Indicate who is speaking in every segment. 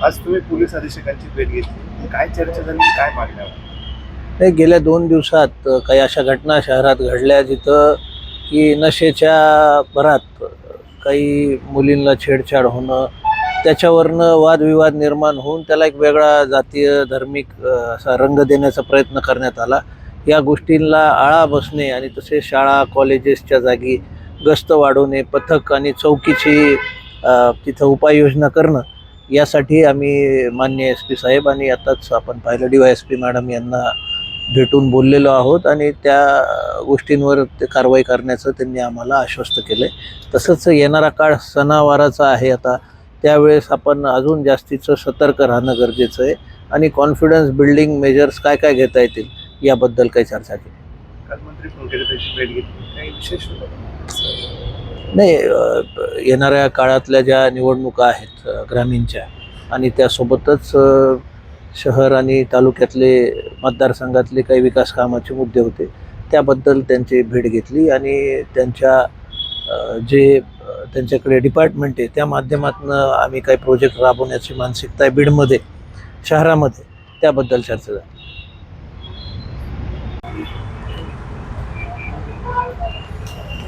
Speaker 1: आज तुम्ही पोलीस अधीक्षकांची भेट घेतली. काय चर्चा झाली? काय मागण्या?
Speaker 2: नाही गेल्या दोन दिवसात काही अशा घटना शहरात घडल्या जिथं की नशेच्या भरात काही मुलींना छेडछाड होणं त्याच्यावरनं वादविवाद निर्माण होऊन त्याला एक वेगळा जातीय धार्मिक असा रंग देण्याचा प्रयत्न करण्यात आला. या गोष्टींना आळा बसणे आणि तसेच शाळा कॉलेजेसच्या जागी गस्त वाढवणे पथक आणि चौकीची तिथं उपाययोजना करणं यासाठी आम्ही मान्य एस पी साहेब आणि आताच आपण पाहिलं D Y S P madam यांना भेटून बोललेलो आहोत आणि त्या गोष्टींवर ते कारवाई करण्याचं त्यांनी आम्हाला आश्वस्त केलं आहे तसंच येणारा काळ सणावाराचा आहे आता. त्यावेळेस आपण अजून जास्तीचं सतर्क राहणं गरजेचं आहे आणि कॉन्फिडन्स बिल्डिंग मेजर्स काय काय घेता येतील याबद्दल काही चर्चा केली. नाही येणाऱ्या काळातल्या ज्या निवडणुका आहेत ग्रामीणच्या आणि त्यासोबतच शहर आणि तालुक्यातले मतदारसंघातले काही विकास कामाचे मुद्दे होते त्याबद्दल त्यांची भेट घेतली आणि त्यांच्या जे त्यांच्याकडे डिपार्टमेंट आहे त्या माध्यमातून आम्ही काही प्रोजेक्ट राबवण्याची मानसिकता आहे बीडमध्ये शहरामध्ये त्याबद्दल चर्चा झाली.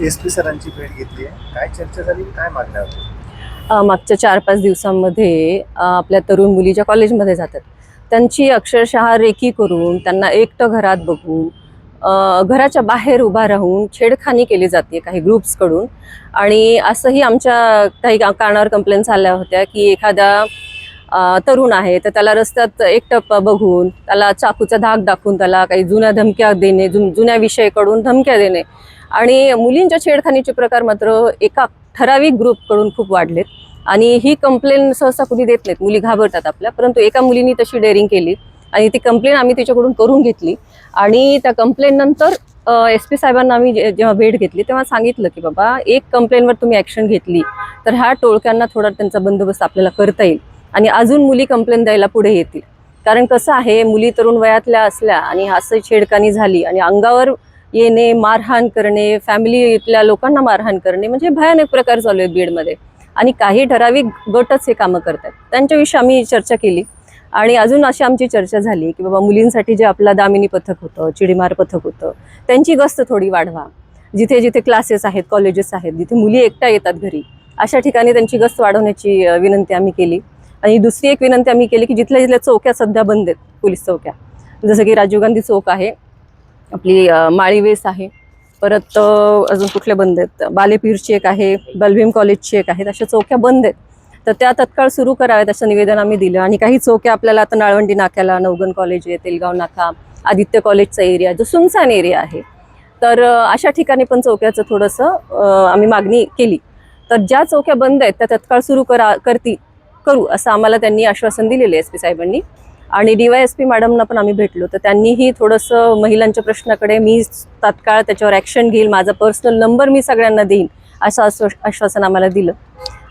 Speaker 1: एस पी सरांची भेट घेतली आहे. काय चर्चा झाली? काय मागण्या होत्या?
Speaker 3: मागच्या चार पाच दिवसांमध्ये आपल्या तरुण मुली ज्या कॉलेजमध्ये जातात. त्यांची अक्षरशः रेकी करून त्यांना एकटं घरात बघून घराच्या बाहेर उभा राहून छेडखानी केली जाते काही ग्रुप्सकडून. आणि असंही आमच्या काही कानावर कंप्लेंट कंप्लेंट्स आल्या होत्या की एखादा तरुण आहे तर त्याला रस्त्यात एकटं बघून त्याला चाकूचा धाक दाखवून त्याला काही जुन्या धमक्या देणे जुन जुन्या विषयकडून धमक्या देणे आणि मुलींच्या छेडखानीचे प्रकार मात्र एका ठराविक ग्रुपकडून खूप वाढलेत. आणि ही कंप्लेन सहसा कुणी देत नाहीत. मुली घाबरतात आपल्या. परंतु एका मुलीने तशी डेअरिंग केली आणि ती कंप्लेन आम्ही तिच्याकडून करून घेतली. आणि त्या कंप्लेन नंतर एस पी साहेबांना आम्ही जे- जेव्हा भेट घेतली तेव्हा सांगितलं की बाबा एक कंप्लेनवर तुम्ही ॲक्शन घेतली तर ह्या टोळक्यांना थोडा त्यांचा बंदोबस्त आपल्याला करता येईल. आणि अजून मुली कंप्लेन द्यायला पुढे येतील. कारण कसं आहे मुली तरुण वयातल्या असल्या आणि असं छेडकानी झाली आणि अंगावर येणे मारहाण करणे फॅमिलीतल्या लोकांना मारहाण करणे म्हणजे भयानक प्रकार चालू आहेत बीडमध्ये. आणि काही ठराविक गटच हे कामं करतात त्यांच्याविषयी आम्ही चर्चा केली. आणि अजून अशी आमची चर्चा झाली की बाबा मुलींसाठी जे आपलं दामिनी पथक होतं चिडीमार पथक होतं त्यांची गस्त थोडी वाढवा. जिथे जिथे क्लासेस आहेत कॉलेजेस आहेत जिथे मुली एकट्या येतात घरी अशा ठिकाणी त्यांची गस्त वाढवण्याची विनंती आम्ही केली. आणि दुसरी एक विनंती आम्ही केली की जिथल्या जिथल्या चौक्या सध्या बंद आहेत पोलीस चौक्या. जसं की राजीव गांधी चौक आहे आपली माळीवेस आहे. परत अजून कुठल्या बंद आहेत? बालेपीरची एक आहे बलभीम कॉलेजची एक आहेत अशा चौक्या बंद आहेत. तर त्या तत्काळ सुरू कराव्यात असं निवेदन आम्ही दिलं. आणि काही चौक्या आपल्याला आता नाळवंडी नाक्याला नवगण कॉलेज आहे तेलगाव नाका आदित्य कॉलेजचा एरिया जो सुनसान एरिया आहे. तर अशा ठिकाणी पण चौक्याचं थोडंसं आम्ही मागणी केली. तर ज्या चौक्या बंद आहेत त्या तत्काळ सुरू करा करती करू असं आम्हाला त्यांनी आश्वासन दिलेलं आहे एस पी साहेबांनी. आणि डी वाय एस पी मॅडमना पण आम्ही भेटलो. तर त्यांनीही थोडंसं महिलांच्या प्रश्नाकडे मी तात्काळ त्याच्यावर ॲक्शन घेईल माझा पर्सनल नंबर मी सगळ्यांना देईन असं आश्व आश्वासन आम्हाला दिलं.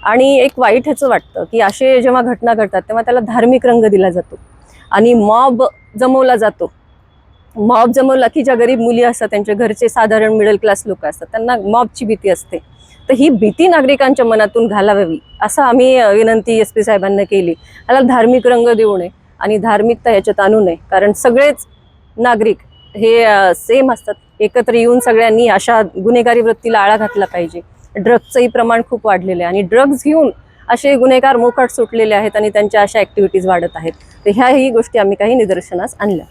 Speaker 3: आणि एक वाईट ह्याचं वाटतं की असे जेव्हा घटना घडतात तेव्हा त्याला धार्मिक रंग दिला जातो. आणि मॉब जमवला जातो. मॉब जमवला की ज्या गरीब मुली असतात त्यांच्या घरचे साधारण मिडल क्लास लोक असतात त्यांना मॉबची भीती असते. तर ही भीती नागरिकांच्या मनातून घालावी असं आम्ही विनंती एस पी साहेबांना केली. याला धार्मिक रंग देऊ नये. आणि धार्मिकता याच्यात आणू नये. कारण सगळेच नागरिक हे सेम असतात. एकत्र येऊन सगळ्यांनी अशा गुन्हेगारी वृत्तीला आळा घातला पाहिजे. ड्रग्जचंही प्रमाण खूप वाढलेलं आहे आणि ड्रग्ज घेऊन असे गुन्हेगार मोकाट सुटलेले आहेत आणि त्यांच्या अशा ॲक्टिव्हिटीज वाढत आहेत. तर ह्याही गोष्टी आम्ही काही निदर्शनास आणल्या.